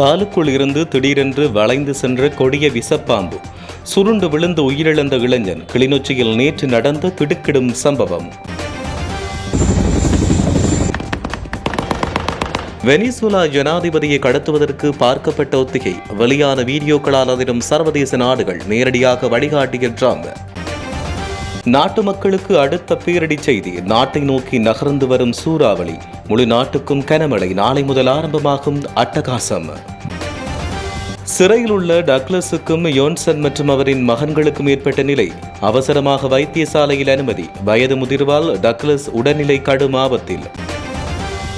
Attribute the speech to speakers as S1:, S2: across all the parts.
S1: காலுக்குள் இருந்து திடீரென்று வளைந்து சென்ற கொடிய விசப்பாம்பு. சுருண்டு விழுந்து உயிரிழந்த இளைஞன் கிளிநொச்சியில் நேற்று நடந்த திடுக்கிடும் சம்பவம். வெனிசுலா ஜனாதிபதியை கடத்துவதற்கு பார்க்கப்பட்ட ஒத்திகை. வெளியான வீடியோக்களால் அதிலும் சர்வதேச நாடுகள் நேரடியாக வழிகாட்டிய நாட்டு மக்களுக்கு அடுத்த பேரடி செய்தி. நாட்டை நோக்கி நகர்ந்து வரும் சூறாவளி. முழு நாட்டுக்கும் கனமழை. நாளை முதல் ஆரம்பமாகும் அட்டகாசம். சிறையில் உள்ள டக்லஸுக்கும் யோன்சன் மற்றும் அவரின் மகன்களுக்கும் ஏற்பட்ட நிலை. அவசரமாக வைத்தியசாலையில் அனுமதி. வயது முதிர்வால் டக்ளஸ் உடல்நிலை கடும் ஆபத்தில்.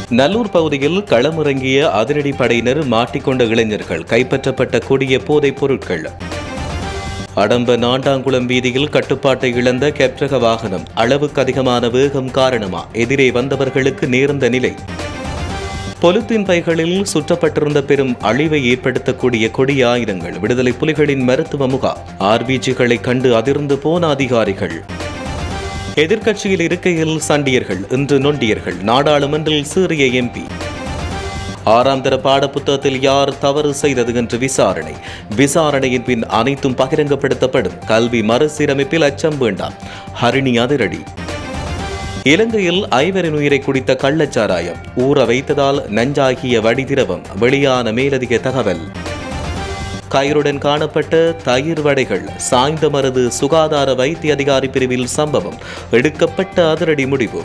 S1: நல்லூர் பகுதியில் களமிறங்கிய அதிரடி படையினர் மாட்டிக்கொண்ட இளைஞர்கள். கைப்பற்றப்பட்ட கொடிய போதைப் பொருட்கள். அடம்ப நாண்டாங்குளம் வீதியில் கட்டுப்பாட்டை இழந்த கெப்டக வாகனம் அளவுக்கு அதிகமான வேகம் காரணமா எதிரே வந்தவர்களுக்கு நேர்ந்த நிலை. பொலித்தீன் பைகளில் சுற்றப்பட்டிருந்த பெரும் அழிவை ஏற்படுத்தக்கூடிய கொடிய ஆயுதங்கள் விடுதலை புலிகளின் மருத்துவ முகாம் ஆர்பிஜிகளை கண்டு அதிர்ந்து போன அதிகாரிகள். எதிர்க்கட்சியில் இருக்கையில் சண்டியர்கள் இன்று நொண்டியர்கள் நாடாளுமன்றில் சீரிய எம்பி. ஆறாம் தர பாடப்புத்தகத்தில் யார் தவறு செய்தது என்று விசாரணை. விசாரணையின் பின் அனைத்தும் பகிரங்கப்படுத்தப்படும். கல்வி மறுசீரமைப்பில் அச்சம் வேண்டாம். ஹரிணி அதிரடி. இலங்கையில் ஐவரின் உயிரை குடித்த கள்ளச்சாராயம். ஊற வைத்ததால் நஞ்சாகிய வடிதிரவம். வெளியான மேலதிக தகவல். கயிறுடன் காணப்பட்ட தயிர் வடைகள். சாய்ந்த மருது சுகாதார வைத்திய அதிகாரி பிரிவில் சம்பவம். எடுக்கப்பட்ட அதிரடி முடிவு.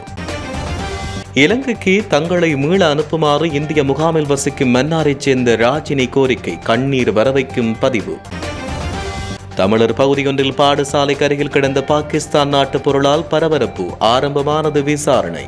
S1: இலங்கைக்கு தங்களை மீள அனுப்புமாறு இந்திய முகாமில் வசிக்கும் மன்னாரைச் சேர்ந்த ராஜினி கோரிக்கை கண்ணீர் வரவைக்கும் பதிவு. தமிழர் பகுதியொன்றில் பாடசாலைக்கு அருகில் கிடந்த பாகிஸ்தான் நாட்டு பொருளால் பரபரப்பு ஆரம்பமானது விசாரணை.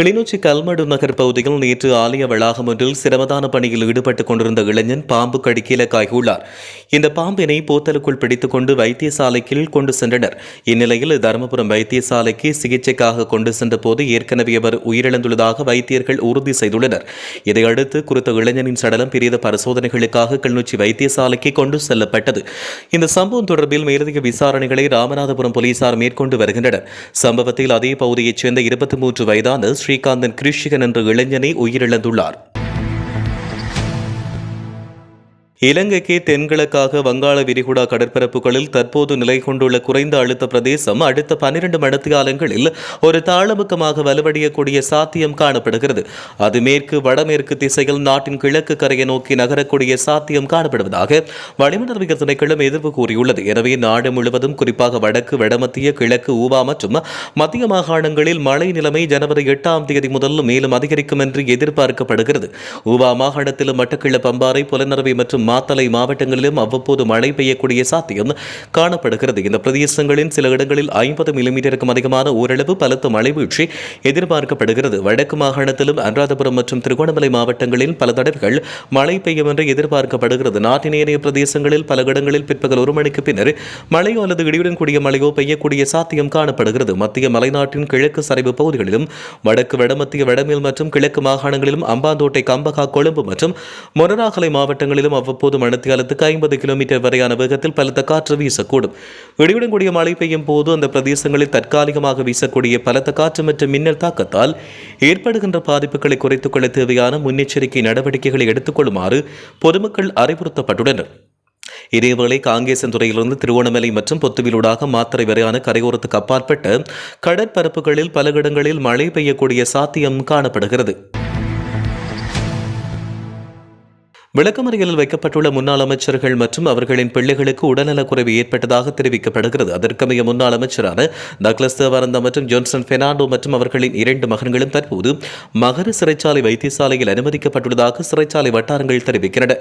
S1: கிளிநொச்சி கல்மடு நகர் பகுதியில் நேற்று ஆலய வளாகம் ஒன்றில் சிரமதான பணியில் ஈடுபட்டுக் கொண்டிருந்த இளைஞன் பாம்பு கடிக்க இலக்காகியுள்ளார் இந்த பாம்பினை போத்தலுக்குள் பிடித்துக் கொண்டு வைத்தியசாலைக்கு கொண்டு சென்றனர். இந்நிலையில் தருமபுரம் வைத்தியசாலைக்கு சிகிச்சைக்காக கொண்டு சென்ற போது ஏற்கனவே அவர் உயிரிழந்துள்ளதாக வைத்தியர்கள் உறுதி செய்துள்ளனர். இதையடுத்து குறித்த இளைஞனின் சடலம் பிரேத பரிசோதனைகளுக்காக கிளிநொச்சி வைத்தியசாலைக்கு கொண்டு செல்லப்பட்டது. இந்த சம்பவம் தொடர்பில் மேலதிக விசாரணைகளை ராமநாதபுரம் போலீசார் மேற்கொண்டு வருகின்றனர். சம்பவத்தில் அதே பகுதியைச் சேர்ந்த இருபத்தி மூன்று வயதான ஸ்ரீகாந்தன் கிருஷிகன் என்ற இளைஞனை உயிரிழந்துள்ளார். இலங்கைக்கு தென்கிழக்காக வங்காள விரிகுடா கடற்பரப்புகளில் தற்போது நிலை கொண்டுள்ள குறைந்த அழுத்த பிரதேசம் அடுத்த பனிரெண்டு மணித்தியாலங்களில் ஒரு தாளமுக்கமாக வலுவடையக்கூடிய சாத்தியம் காணப்படுகிறது. அது மேற்கு வடமேற்கு திசையில் நாட்டின் கிழக்கு கரையை நோக்கி நகரக்கூடிய சாத்தியம் காணப்படுவதாக வளிமண்டலவியல் திணைக்களம் எதிர்ப்பு கூறியுள்ளது. எனவே நாடு முழுவதும் குறிப்பாக வடக்கு வடமத்திய கிழக்கு ஊவா மற்றும் மத்திய மாகாணங்களில் மழை நிலைமை ஜனவரி எட்டாம் தேதி முதல் மேலும் அதிகரிக்கும் என்று எதிர்பார்க்கப்படுகிறது. ஊவா மாகாணத்திலும் மட்டக்கிழ பம்பாறை புலனறுவை மற்றும் மாத்தலை மாவட்டங்களிலும் அவ்வப்போது மழை பெய்யக்கூடிய சாத்தியம் காணப்படுகிறது. இந்த பிரதேசங்களின் சில இடங்களில் ஐம்பது மில்லிமீட்டருக்கும் அதிகமான ஓரளவு பலத்த மழை வீழ்ச்சி எதிர்பார்க்கப்படுகிறது. வடக்கு மாகாணத்திலும் அனுராதபுரம் மற்றும் திருகோணமலை மாவட்டங்களில் பல தடவைகள் மழை பெய்யும் என்று எதிர்பார்க்கப்படுகிறது. நாட்டின் ஏனைய பிரதேசங்களில் பல இடங்களில் பிற்பகல் ஒரு மணிக்கு பின்னர் மழையோ அல்லது இடியுடன் கூடிய மழையோ பெய்யக்கூடிய சாத்தியம் காணப்படுகிறது. மத்திய மலைநாட்டின் கிழக்கு சரிவு பகுதிகளிலும் வடக்கு வடமத்திய வடமேல் மற்றும் கிழக்கு மாகாணங்களிலும் அம்பாந்தோட்டை கம்பகா கொழும்பு மற்றும் மொனராகலை மாவட்டங்களிலும் அவ்வப்போது அவ்வப்போது மணித்தியாலத்துக்கு ஐம்பது கிலோமீட்டர் வரையான வேகத்தில் பலத்த காற்று வீசக்கூடும். இடியுடன் கூடிய மழை பெய்யும் போது அந்த பிரதேசங்களில் தற்காலிகமாக வீசக்கூடிய பலத்த காற்று மற்றும் மின்னல் தாக்கத்தால் ஏற்படுகின்ற பாதிப்புகளை குறைத்துக் கொள்ள தேவையான முன்னெச்சரிக்கை நடவடிக்கைகளை எடுத்துக்கொள்ளுமாறு பொதுமக்கள் அறிவுறுத்தப்பட்டுள்ளனர். இதேவேளை காங்கேசன் துறையிலிருந்து திருவோணமலை மற்றும் பொத்துவிலூடாக மாத்திரை வரையான கரையோரத்துக்கு அப்பாற்பட்ட கடற்பரப்புகளில் பல இடங்களில் மழை பெய்யக்கூடிய சாத்தியம் காணப்படுகிறது. விளக்கமறியலில் வைக்கப்பட்டுள்ள முன்னாள் அமைச்சர்கள் மற்றும் அவர்களின் பிள்ளைகளுக்கு உடல்நலக்குறைவு ஏற்பட்டதாக தெரிவிக்கப்படுகிறது. அதற்கமைய முன்னாள் அமைச்சரான டக்ளஸ் தேவானந்தா மற்றும் ஜோன்சன் பெர்னாண்டோ மற்றும் அவர்களின் இரண்டு மகன்களும் தற்போது மகர சிறைச்சாலை வைத்தியசாலையில் அனுமதிக்கப்பட்டுள்ளதாக சிறைச்சாலை வட்டாரங்கள் தெரிவிக்கின்றன.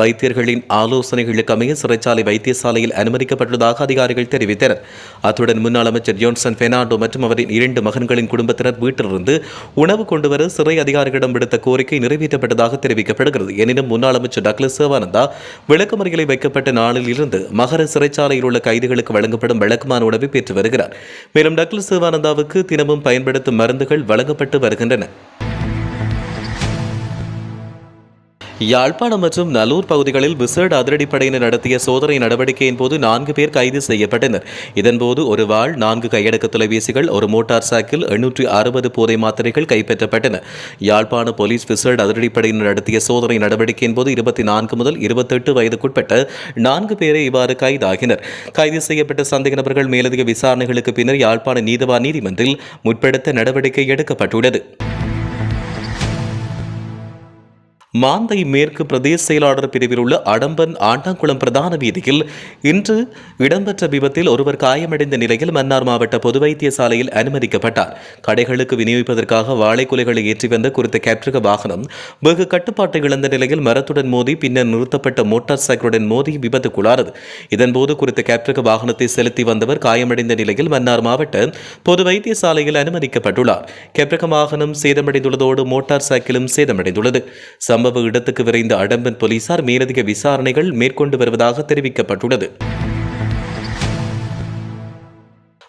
S1: வைத்தியர்களின் ஆலோசனைகளுக்கு அமைய சிறைச்சாலை வைத்தியசாலையில் அனுமதிக்கப்பட்டுள்ளதாக அதிகாரிகள் தெரிவித்தனர். அத்துடன் முன்னாள் அமைச்சர் ஜோன்சன் பெர்னாண்டோ மற்றும் அவரின் இரண்டு மகன்களின் குடும்பத்தினர் வீட்டிலிருந்து உணவு கொண்டுவர சிறை அதிகாரிகளிடம் விடுத்த கோரிக்கை நிறைவேற்றப்பட்டதாக தெரிவிக்கப்படுகிறது. எனினும் முன்னாள் அமைச்சர் டக்ளஸ் சிவானந்தா விளக்கமறியலை வைக்கப்பட்ட நாளில் இருந்து மகர சிறைச்சாலையில் உள்ள கைதிகளுக்கு வழங்கப்படும் விளக்கமான உணவை பெற்று வருகிறார். மேலும் டக்ளஸ் சிவானந்தாவுக்கு தினமும் பயன்படுத்தும் மருந்துகள் வழங்கப்பட்டு வருகின்றன. யாழ்ப்பாணம் மற்றும் நல்லூர் பகுதிகளில் விசேட அதிரடிப்படையினர் நடத்திய சோதனை நடவடிக்கையின் போது நான்கு பேர் கைது செய்யப்பட்டனர். இதன்போது ஒரு வாள் நான்கு கையடக்க தொலைபேசிகள் ஒரு மோட்டார் சைக்கிள் எண்ணூற்றி அறுபது போதை மாத்திரைகள் கைப்பற்றப்பட்டன. யாழ்ப்பாண போலீஸ் விசேட அதிரடிப்படையினர் நடத்திய சோதனை நடவடிக்கையின் போது இருபத்தி நான்கு முதல் இருபத்தெட்டு வயதுக்குட்பட்ட நான்கு பேரை இவ்வாறு கைதாகினர் கைது செய்யப்பட்ட சந்தேக நபர்கள் மேலதிக விசாரணைகளுக்கு பின்னர் யாழ்ப்பாண நீதவான் நீதிமன்றில் முற்படுத்த நடவடிக்கை எடுக்கப்பட்டுள்ளது. மாந்தை மேற்கு பிரதேச செயலாளர் பிரிவில் உள்ள அடம்பன் ஆண்டாங்குளம் பிரதான வீதியில் இன்று இடம்பெற்ற விபத்தில் ஒருவர் காயமடைந்த நிலையில் மன்னார் மாவட்ட பொது வைத்தியசாலையில் அனுமதிக்கப்பட்டார். கடைகளுக்கு விநியோகிப்பதற்காக வாழைக்குலைகளை ஏற்றி வந்த குறித்த கேப்டக வாகனம் வெகு கட்டுப்பாட்டை இழந்த நிலையில் மரத்துடன் மோதி பின்னர் நிறுத்தப்பட்ட மோட்டார் சைக்கிளுடன் மோதி விபத்துக்குள்ளானது. இதன்போது குறித்த கேப்டக வாகனத்தை செலுத்தி வந்தவர் காயமடைந்த நிலையில் மன்னார் மாவட்ட பொது வைத்தியசாலையில் அனுமதிக்கப்பட்டுள்ளார். கேப்டக வாகனம் சேதமடைந்துள்ளதோடு மோட்டார் சைக்கிளும் சேதமடைந்துள்ளது. சம்பவ இடத்துக்கு விரைந்த அடம்பன் போலீசார் மேலதிக விசாரணைகள் மேற்கொண்டு வருவதாக தெரிவிக்கப்பட்டுள்ளது.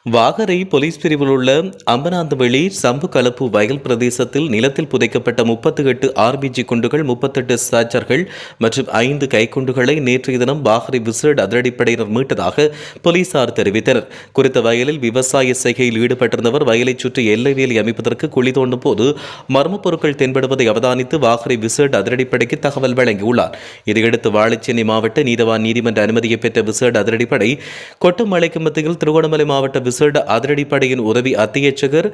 S1: வாகரை போலீஸ் பிரிவில் உள்ள அம்பனாந்தவெளி சம்பு கலப்பு வயல் பிரதேசத்தில் நிலத்தில் புதைக்கப்பட்ட முப்பத்தி எட்டு ஆர்பிஜி குண்டுகள் முப்பத்தெட்டு சாச்சர்கள் மற்றும் ஐந்து கைக்குண்டுகளை நேற்றைய தினம் வாகரை விசேட அதிரடிப்படையினர் மீட்டதாக போலீசார் தெரிவித்தனர். குறித்த வயலில் விவசாய செய்கையில் ஈடுபட்டிருந்தவர் வயலை சுற்றி எல்லை வேலி அமைப்பதற்கு குழி தோண்டும் போது மர்மப் பொருட்கள் தென்படுவதை அவதானித்து வாகரை விசேட அதிரடிப்படைக்கு தகவல் வழங்கியுள்ளார். இதையடுத்து வாழைச்சேனை மாவட்ட நீதவான் நீதிமன்ற அனுமதியை பெற்ற விசேட அதிரடிப்படை கொட்டுமலைக்கு மத்தியில் திருகோணமலை மாவட்ட விசேட அதிரடிப்படையின் உதவி அத்தியட்சகர்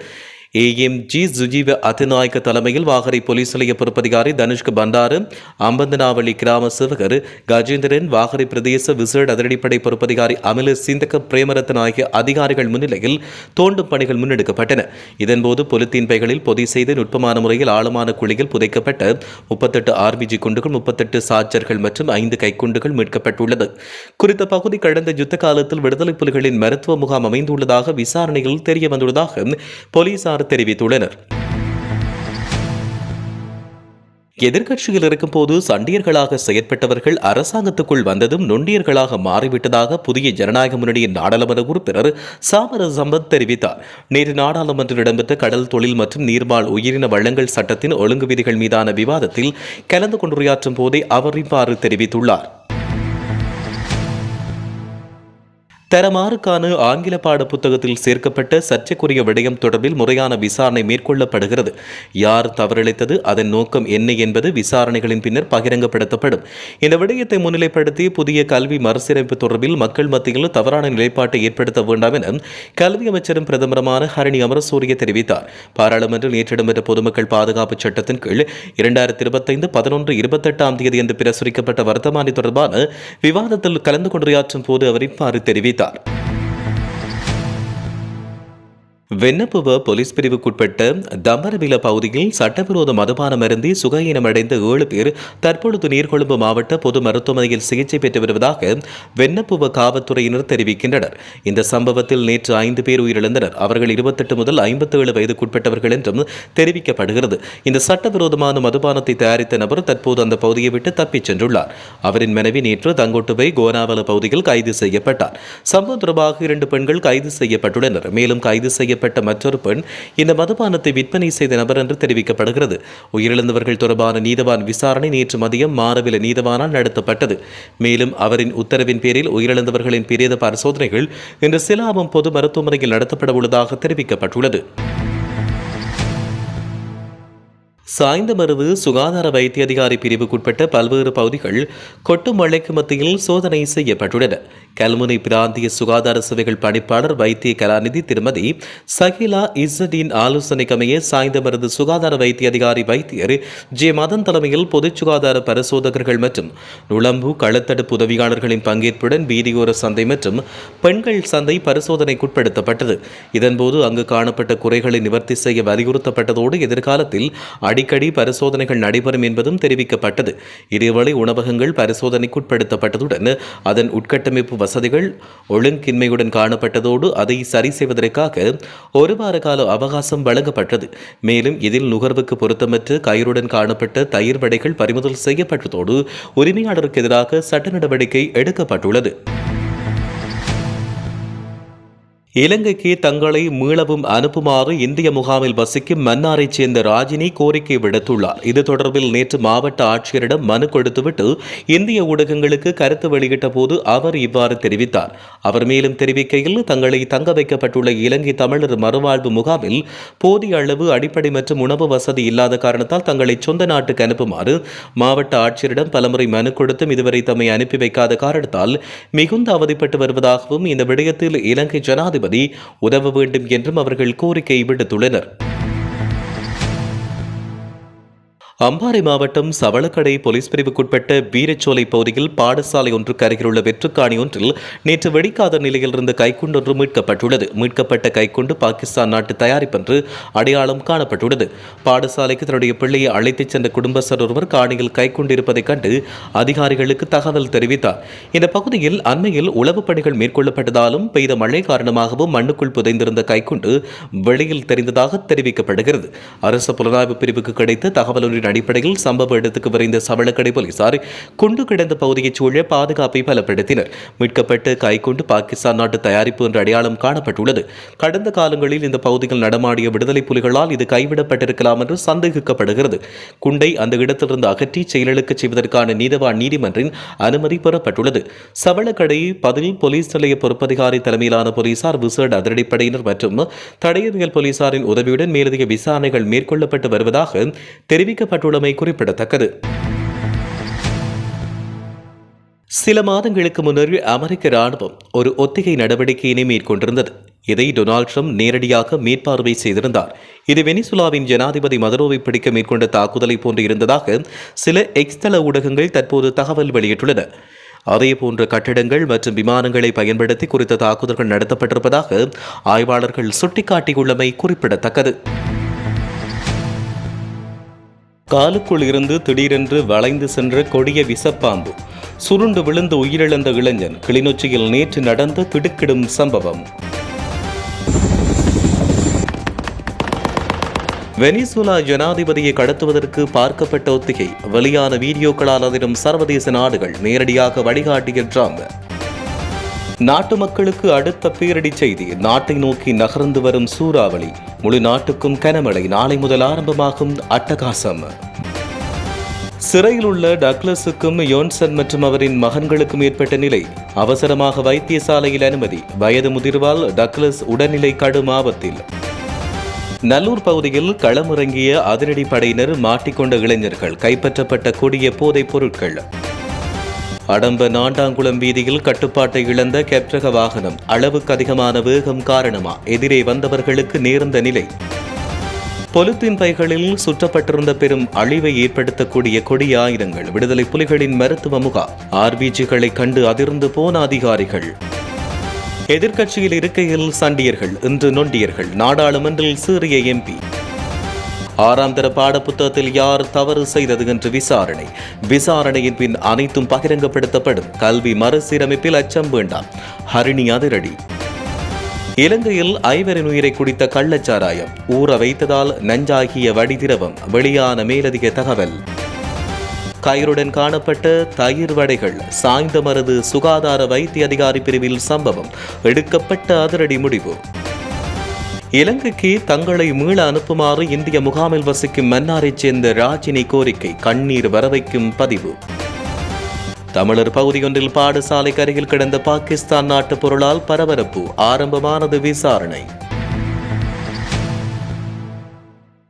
S1: ஏஎம்ஜி சுஜீவ அதிநாயக்க தலைமையில் வாகரை போலீஸ் நிலைய பொறுப்பதிகாரி தனுஷ்க பண்டாரு அம்பந்தனாவளி கிராம சிவகர் கஜேந்திரன் வாகரை பிரதேச விசேட அதிரடிப்படை பொறுப்பதிகாரி அமில சிந்தக பிரேமரத்தன் ஆகிய அதிகாரிகள் முன்னிலையில் தோண்டும் பணிகள் முன்னெடுக்கப்பட்டன இதன்போது பொலித்தீன் பைகளில் பொதி செய்து நுட்பமான முறையில் ஆழமான குழியில் புதைக்கப்பட்ட முப்பத்தெட்டு ஆர்பிஜி குண்டுகள் முப்பத்தெட்டு சார்ஜர்கள் மற்றும் ஐந்து கைக்குண்டுகள் மீட்கப்பட்டுள்ளது குறித்த பகுதி கடந்த யுத்த காலத்தில் விடுதலை புலிகளின் மருத்துவ முகாம் அமைந்துள்ளதாக விசாரணையில் தெரிய வந்துள்ளதாக போலீசார் தெரிவித்துள்ளனர். எதிர்க்கட்சியில் இருக்கும்போது சண்டியர்களாக செயற்பட்டவர்கள் அரசாங்கத்துக்குள் வந்ததும் நொண்டியர்களாக மாறிவிட்டதாக புதிய ஜனநாயக முன்னணியின் நாடாளுமன்ற உறுப்பினர் சாமர சம்பத் தெரிவித்தார். நேற்று நாடாளுமன்றம் இடம்பெற்ற கடல் தொழில் மற்றும் நீர்வாழ் உயிரின வளங்கள் சட்டத்தின் ஒழுங்கு விதிகள் மீதான விவாதத்தில் கலந்து கொண்டுரையாற்றும் போதே அவர் இவ்வாறு தெரிவித்துள்ளார். தரமாறுக்கான ஆங்கில பாட புத்தகத்தில் சேர்க்கப்பட்ட சர்ச்சைக்குரிய விடயம் தொடர்பில் முறையான விசாரணை மேற்கொள்ளப்படுகிறது. யார் தவறிழைத்தது அதன் நோக்கம் என்ன என்பது விசாரணைகளின் பின்னர் பகிரங்கப்படுத்தப்படும். இந்த விடயத்தை முன்னிலைப்படுத்தி புதிய கல்வி மறுசீரமைப்பு தொடர்பில் மக்கள் மத்தியில் தவறான நிலைப்பாட்டை ஏற்படுத்த வேண்டாம் என கல்வி அமைச்சரும் பிரதமருமான ஹரணி அமரசூரிய தெரிவித்தார். பாராளுமன்றில் நேற்று இடம்பெற்ற பொதுமக்கள் பாதுகாப்பு சட்டத்தின் கீழ் இரண்டாயிரத்தி இருபத்தைந்து பதினொன்று இருபத்தெட்டாம் தேதி என்று பிரசுரிக்கப்பட்ட வர்த்தமானி தொடர்பான விவாதத்தில் கலந்து கொண்டுரையாற்றும் போது அவர் இவ்வாறு தெரிவித்தார். militar. வெண்ணப்புவ போலீஸ் பிரிவுக்குட்பட்ட தம்பரவில பகுதியில் சட்டவிரோத மதுபானம் அருந்தி சுகாயினமடைந்த ஏழு பேர் தற்பொழுது நீர்கொழும்பு மாவட்ட பொது மருத்துவமனையில் சிகிச்சை பெற்று வருவதாக வெண்ணப்புவ காவல்துறையினர் தெரிவிக்கின்றனர். இந்த சம்பவத்தில் நேற்று ஐந்து பேர் உயிரிழந்தனர். அவர்கள் இருபத்தெட்டு முதல் ஐம்பத்தேழு வயதுக்குட்பட்டவர்கள் என்றும் தெரிவிக்கப்படுகிறது. இந்த சட்டவிரோதமான மதுபானத்தை தயாரித்த நபர் தற்போது அந்த பகுதியை விட்டு தப்பிச் சென்றுள்ளார். அவரின் மனைவி நேற்று தங்கோட்டுவை கோனாவல பகுதியில் கைது செய்யப்பட்டார். சம்பவம் தொடர்பாக இரண்டு பெண்கள் கைது செய்யப்பட்டுள்ளனர். மேலும் கைது செய்ய செய்யப்பட்ட மற்றொரு பெண் இந்த மதுபானத்தை விற்பனை செய்த நபர் என்று தெரிவிக்கப்படுகிறது. உயிரிழந்தவர்கள் தொடர்பான நீதவான் விசாரணை நேற்று மதியம் மாரவில நீதவானால் நடத்தப்பட்டது. மேலும் அவரின் உத்தரவின் பேரில் உயிரிழந்தவர்களின் பிரேத பரிசோதனைகள் இன்று சிலாபம் பொது மருத்துவமனையில் நடத்தப்பட உள்ளதாக தெரிவிக்கப்பட்டுள்ளது. சாய்ந்தமருவு சுகாதார வைத்திய அதிகாரி பிரிவுக்குட்பட்ட பல்வேறு பகுதிகள் கொட்டு மழைக்கு மத்தியில் சோதனை செய்யப்பட்டுள்ளன. கல்முனை பிராந்திய சுகாதார சேவைகள் பணிப்பாளர் வைத்திய கலாநிதி திருமதி சகிலா இசடின் ஆலோசனைக்கமைய சாய்ந்தமருது சுகாதார வைத்திய அதிகாரி வைத்தியர் ஜே மதன் தலைமையில் பொது சுகாதார பரிசோதகர்கள் மற்றும் நுழம்பு களத்தடுப்பு உதவியாளர்களின் பங்கேற்புடன் வீதியோர சந்தை மற்றும் பெண்கள் சந்தை பரிசோதனைக்குட்படுத்தப்பட்டது. இதன்போது அங்கு காணப்பட்ட குறைகளை நிவர்த்தி செய்ய வலியுறுத்தப்பட்டதோடு எதிர்காலத்தில் அடிக்கடி பரிசோதனைகள் நடைபெறும் என்பதும் தெரிவிக்கப்பட்டது. இதேவேளை உணவகங்கள் பரிசோதனைக்குட்படுத்தப்பட்டதுடன் அதன் உட்கட்டமைப்பு வசதிகள் ஒழுங்கின்மையுடன் காணப்பட்டதோடு அதை சரி செய்வதற்காக ஒரு வார கால அவகாசம் வழங்கப்பட்டது. மேலும் இதில் நுகர்வுக்கு பொருத்தமற்ற கயிறுடன் காணப்பட்ட தயிர் வடைகள் பறிமுதல் செய்யப்பட்டதோடு உரிமையாளருக்கு எதிராக சட்ட நடவடிக்கை எடுக்கப்பட்டுள்ளது. இலங்கைக்கு தங்களை மீளவும் அனுப்புமாறு இந்திய முகாமில் வசிக்கும் மன்னாரைச் சேர்ந்த ராஜினி கோரிக்கை விடுத்துள்ளார். இது தொடர்பில் நேற்று மாவட்ட ஆட்சியரிடம் மனு கொடுத்துவிட்டு இந்திய ஊடகங்களுக்கு கருத்து வெளியிட்ட போது அவர் இவ்வாறு தெரிவித்தார். அவர் மேலும் தெரிவிக்கையில் தங்களை தங்க வைக்கப்பட்டுள்ள இலங்கை தமிழர் மறுவாழ்வு முகாமில் போதிய அளவு அடிப்படை மற்றும் உணவு வசதி இல்லாத காரணத்தால் தங்களை சொந்த நாட்டுக்கு அனுப்புமாறு மாவட்ட ஆட்சியரிடம் பலமுறை மனு கொடுத்தும் இதுவரை தம்மை அனுப்பி வைக்காத காரணத்தால் மிகுந்த அவதிப்பட்டு வருவதாகவும் இந்த விடயத்தில் இலங்கை ஜனாதிபதி உதவ வேண்டும் என்றும் அவர்கள் கோரிக்கை விடுத்துள்ளனர். அம்பாறை மாவட்டம் சவளக்கடை போலீஸ் பிரிவுக்குட்பட்ட வீரச்சோலை பகுதியில் பாடசாலை ஒன்றுக்கு அருகிலுள்ள வெற்றுக்காணி ஒன்றில் நேற்று வெடிக்காத நிலையில் இருந்த கைக்குண்டு ஒன்று மீட்கப்பட்டுள்ளது. மீட்கப்பட்ட கைக்குண்டு பாகிஸ்தான் நாட்டு தயாரிப்பென்று அடையாளம் காணப்பட்டுள்ளது. பாடசாலைக்கு தன்னுடைய பிள்ளையை அழைத்துச் சென்ற குடும்பஸ்தர் ஒருவர் காணியில் கைக்குண்டு இருப்பதைக் கண்டு அதிகாரிகளுக்கு தகவல் தெரிவித்தார். இந்த பகுதியில் அண்மையில் உளவுப் பணிகள் மேற்கொள்ளப்பட்டதாலும் பெய்த மழை காரணமாகவும் மண்ணுக்குள் புதைந்திருந்த கைக்குண்டு வெளியில் தெரிந்ததாக தெரிவிக்கப்படுகிறது. அரசு புலனாய்வு பிரிவுக்கு கிடைத்த தகவலொன்றின் அடிப்படையில் சம்பவ இடத்துக்கு விரைந்த சவளக்கடை போலீசார் குண்டு கிடந்த பகுதியைச் சூழ பாதுகாப்பை பலப்படுத்தினர். மீட்கப்பட்டு கைக்கொண்டு பாகிஸ்தான் நாட்டு தயாரிப்பு என்ற அடையாளம் காணப்பட்டுள்ளது. கடந்த காலங்களில் இந்த பகுதியில் நடமாடிய விடுதலை புலிகளால் இது கைவிடப்பட்டிருக்கலாம் என்று சந்தேகிக்கப்படுகிறது. குண்டை அந்த இடத்திலிருந்து அகற்றி செயலுக்கு செய்வதற்கான நீதவான் நீதிமன்றின் அனுமதி பெறப்பட்டுள்ளது. சவளக்கடை பதில் போலீஸ் நிலைய பொறுப்பதிகாரி தலைமையிலான போலீசார் விசேட அதிரடிப்படையினர் மற்றும் தடயவியல் போலீசாரின் உதவியுடன் மேலதிக விசாரணைகள் மேற்கொள்ளப்பட்டு வருவதாக தெரிவிக்கப்பட்டு தெரிவிக்கப்பட்டுள்ளமை குறிப்பிடத்தக்கது. சில மாதங்களுக்கு முன்னர் அமெரிக்க ராணுவம் ஒரு ஒத்திகை நடவடிக்கையினை மேற்கொண்டிருந்தது. இதை டொனால்ட் ட்ரம்ப் நேரடியாக மேற்பார்வை செய்திருந்தார். இது வெனிசுலாவின் ஜனாதிபதி மதுரோவை பிடிக்க மேற்கொண்ட தாக்குதலை போன்று இருந்ததாக சில எக்ஸ்தள ஊடகங்கள் தற்போது தகவல் வெளியிட்டுள்ளன. அதே போன்ற கட்டிடங்கள் மற்றும் விமானங்களை பயன்படுத்தி குறித்த தாக்குதல்கள் நடத்தப்பட்டிருப்பதாக ஆய்வாளர்கள் சுட்டிக்காட்டியுள்ளமை குறிப்பிடத்தக்கது. காலுக்குள் இருந்து திடீரென்று வளைந்து சென்ற கொடிய விசப்பாம்பு. சுருண்டு விழுந்து உயிரிழந்த இளைஞன் கிளிநொச்சியில் நேற்று நடந்த திடுக்கிடும் சம்பவம். வெனிசுலா ஜனாதிபதியை கடத்துவதற்கு பார்க்கப்பட்ட ஒத்திகை. வெளியான வீடியோக்களால் அதிலும் சர்வதேச நாடுகள் நேரடியாக வழிகாட்டிய ட்ரம்ப். நாட்டு மக்களுக்கு அடுத்த பேரடி செய்தி. நாட்டை நோக்கி நகர்ந்து வரும் சூறாவளி. முழு நாட்டுக்கும் கனமழை. நாளை முதல் ஆரம்பமாகும் அட்டகாசம். சிறையில் உள்ள டக்ளஸுக்கும் யோன்சன் மற்றும் அவரின் மகன்களுக்கும் ஏற்பட்ட நிலை. அவசரமாக வைத்தியசாலையில் அனுமதி. வயது முதிர்வால் டக்ளஸ் உடல்நிலை கடும் ஆபத்தில். நல்லூர் பகுதியில் களமிறங்கிய அதிரடி படையினர் மாட்டிக்கொண்ட இளைஞர்கள். கைப்பற்றப்பட்ட கொடிய போதைப் பொருட்கள். அடம்ப நாண்டாங்குளம் வீதியில் கட்டுப்பாட்டை இழந்த கெப்ரக வாகனம் அளவுக்கு அதிகமான வேகம் காரணமா? எதிரே வந்தவர்களுக்கு நேர்ந்த நிலை. பொலித்தீன் பைகளில் சுற்றப்பட்டிருந்த பெரும் அழிவை ஏற்படுத்தக்கூடிய கொடிய ஆயுதங்கள் விடுதலை புலிகளின் மருத்துவ முகாம் ஆர்பிஜிகளை கண்டு அதிர்ந்து போன அதிகாரிகள். எதிர்க்கட்சியில் இருக்கையில் சண்டியர்கள் இன்று நொண்டியர்கள் நாடாளுமன்றில் சீரிய எம்பி. ஆறாம் தர பாடப்புத்தகத்தில் யார் தவறு செய்தது என்று விசாரணை. விசாரணையின் பின் அனைத்தும் பகிரங்கப்படுத்தப்படும். கல்வி மறுசீரமைப்பில் அச்சம் வேண்டாம். ஹரிணி அதிரடி. இலங்கையில் ஐவரின் உயிரை குடித்த கள்ளச்சாராயம். ஊற வைத்ததால் நஞ்சாகிய வடிதிரவம். வெளியான மேலதிக தகவல். கயிறுடன் காணப்பட்ட தயிர் வடைகள். சாய்ந்த மருது சுகாதார வைத்திய அதிகாரி பிரிவில் சம்பவம். எடுக்கப்பட்ட அதிரடி முடிவு. இலங்கைக்கு தங்களை மீள அனுப்புமாறு இந்திய முகாமில் வசிக்கும் மன்னாரைச் சேர்ந்த ராஜினி கோரிக்கை கண்ணீர் வரவைக்கும் பதிவு. தமிழர் பகுதியொன்றில் பாடசாலைக்கு அருகில் கிடந்த பாகிஸ்தான் நாட்டு பொருளால் பரபரப்பு ஆரம்பமானது விசாரணை.